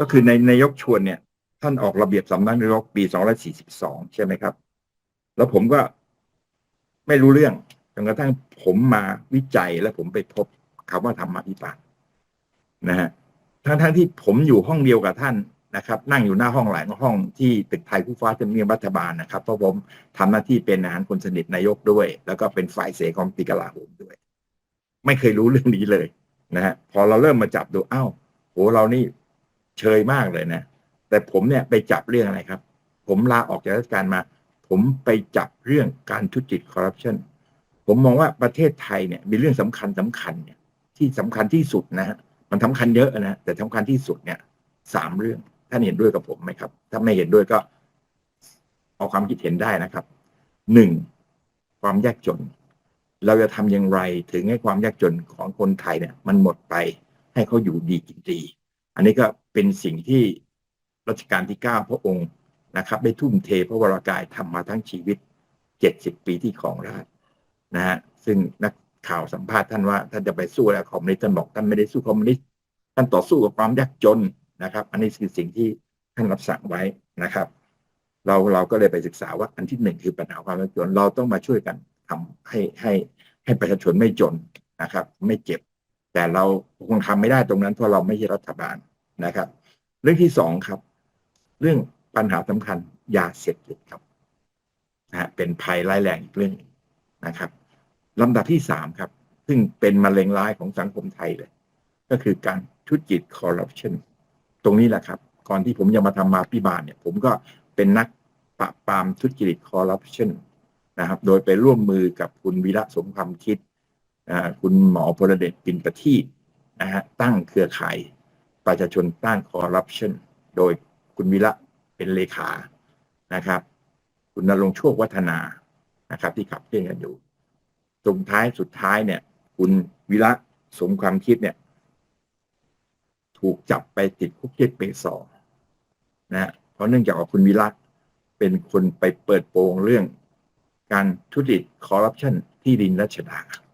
ก็คือในนายกชวนเนี่ย ท่านออกระเบียบสำนักนายกปี 242 ใช่ไหมครับ แล้วผมก็ไม่รู้เรื่องจนกระทั่งผมมาวิจัยและผมไปพบคำว่าธรรมาภิบาลนะฮะทั้งทั้งที่ผมอยู่ห้องเดียวกับท่านนะครับ นั่งอยู่หน้าห้องหลายห้องที่ตึกไทยผู้ฟ้าจะมียมรัฐบาลนะครับเพราะผมทำหน้าที่เป็นอาหารคนสนิทนายกด้วย แล้วก็เป็นฝ่ายเสของปีกลาโหมด้วย ไม่เคยรู้เรื่องนี้เลยนะฮะพอเราเริ่มมาจับดูอ้าวโหเรานี่ เชยมากเลยนะ แต่ผมเนี่ยไปจับเรื่องอะไรครับ ผมลาออกจากราชการมา ผมไปจับเรื่องการทุจริตคอร์รัปชันผมมองว่าประเทศไทยเนี่ยมีเรื่องสำคัญสำคัญเนี่ยที่สำคัญที่สุดนะฮะมันสำคัญเยอะนะแต่สำคัญที่สุดเนี่ยสามเรื่องท่านเห็นด้วยกับผมไหมครับ ถ้าไม่เห็นด้วยก็เอาความคิดเห็นได้นะครับหนึ่งความยากจน เราจะทำอย่างไรถึงให้ความยากจนของคนไทยเนี่ย มันหมดไปให้เขาอยู่ดีกินดี อันนี้ก็เป็นสิ่งที่รัชกาลที่เก้าพระองค์นะครับ ได้ทุ่มเทพระวรากายทำมาทั้งชีวิตเจ็ดสิบปีที่ของราชนะฮะซึ่งนักข่าวสัมภาษณ์ท่านว่าท่านจะไปสู้แล้วคอมมิวนิสต์ท่านบอกท่านไม่ได้สู้คอมมิวนิสต์ท่านต่อสู้กับความยากจนนะครับ อันนี้คือสิ่งที่ท่านรับสั่งไว้นะครับ เราเราก็เลยไปศึกษาว่าอันที่หนึ่งคือปัญหาความยากจนเราต้องมาช่วยกันทำให้ให้ให้ประชาชนไม่จนนะครับ ไม่เจ็บ แต่เราคงทำไม่ได้ตรงนั้นเพราะเราไม่ใช่รัฐบาล นะครับ เรื่องที่สองครับ เรื่องปัญหาสำคัญยาเสพติดครับนะฮะเป็นภัยร้ายแรงอีกเรื่องหนึ่งนะครับลำดับที่สามครับ ซึ่งเป็นมะเร็งร้ายของสังคมไทยเลย ก็คือการทุจริตคอร์รัปชันตรงนี้แหละครับ ก่อนที่ผมจะมาทำมาพิบาลเนี่ย ผมก็เป็นนักปราบปรามทุจริตคอร์รัปชันนะครับ โดยไปร่วมมือกับคุณวีระสมความคิด คุณหมอพลเดชปินประทีปนะฮะตั้งเครือข่าย ประชาชนต้านคอร์รัปชันโดยคุณวีระเป็นเลขานะครับ คุณนรงค์โชควัฒนานะครับ ที่ขับเคลื่อนกันอยู่ตรงท้ายสุดท้ายเนี่ย คุณวิระสมความคิดเนี่ย ถูกจับไปติดคุกเจ็ดปีสองนะเพราะเนื่องจากว่าคุณวิระเป็นคนไปเปิดโปงเรื่องการทุจริตคอร์รัปชันที่ดินรัชดาครับ